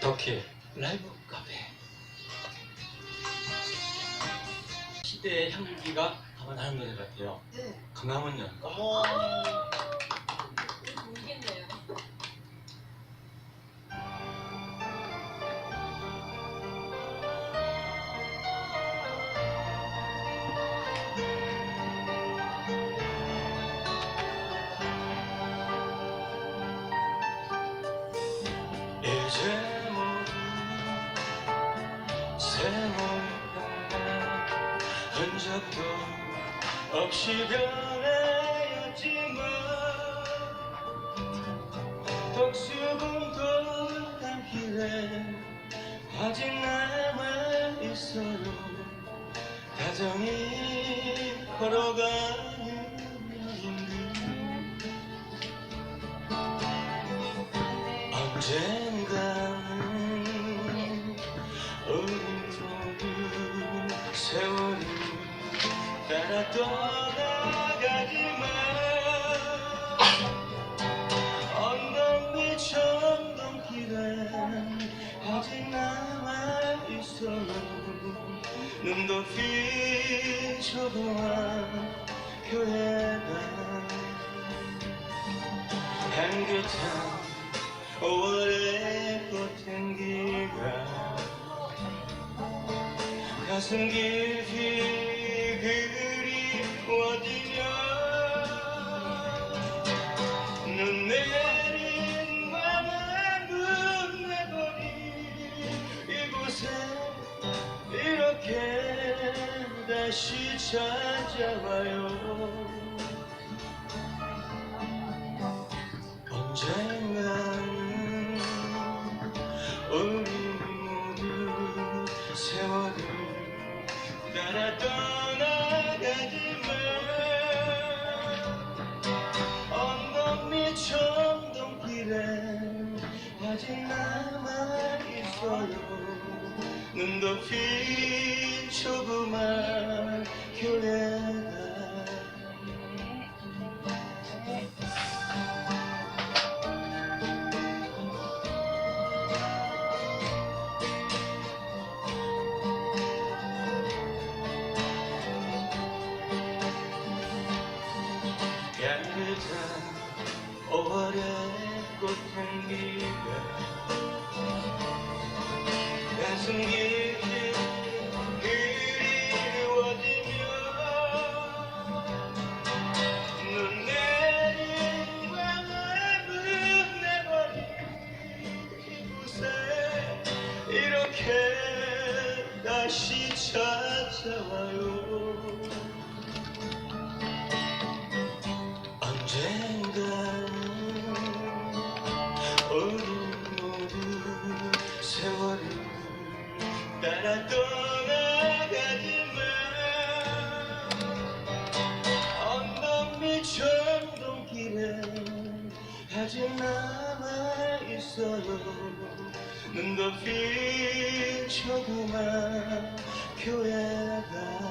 덕희 라이브 카페. 시대의 향기가 담아나는 노래 같아요. 네. 강남은 연가 흔적도 없이 변하였지만 덕수궁도 담길에 아직 남아 있어요 다정히 걸어가는 여인들 언젠가는 우리 모두 세월이 따라 떠나가지만. 언덕 위 천동길에 아직 남아있어요 눈도 휘 조그만 교회가 향긋한 5월의 꽃향기가 가슴 깊이 그 다시 찾아와요. 언젠가는 우리 모두 세월을 따라 떠 남아있어요 눈도 핀 조그만 교회가 깨끗한 5월의 꽃향기가 이렇게 다시 찾아와요. 언젠가는 우리 모두 세월을 따라 떠나가지만 언덕 밑 아직 남아 있어요 눈도 핀 조그만 교회가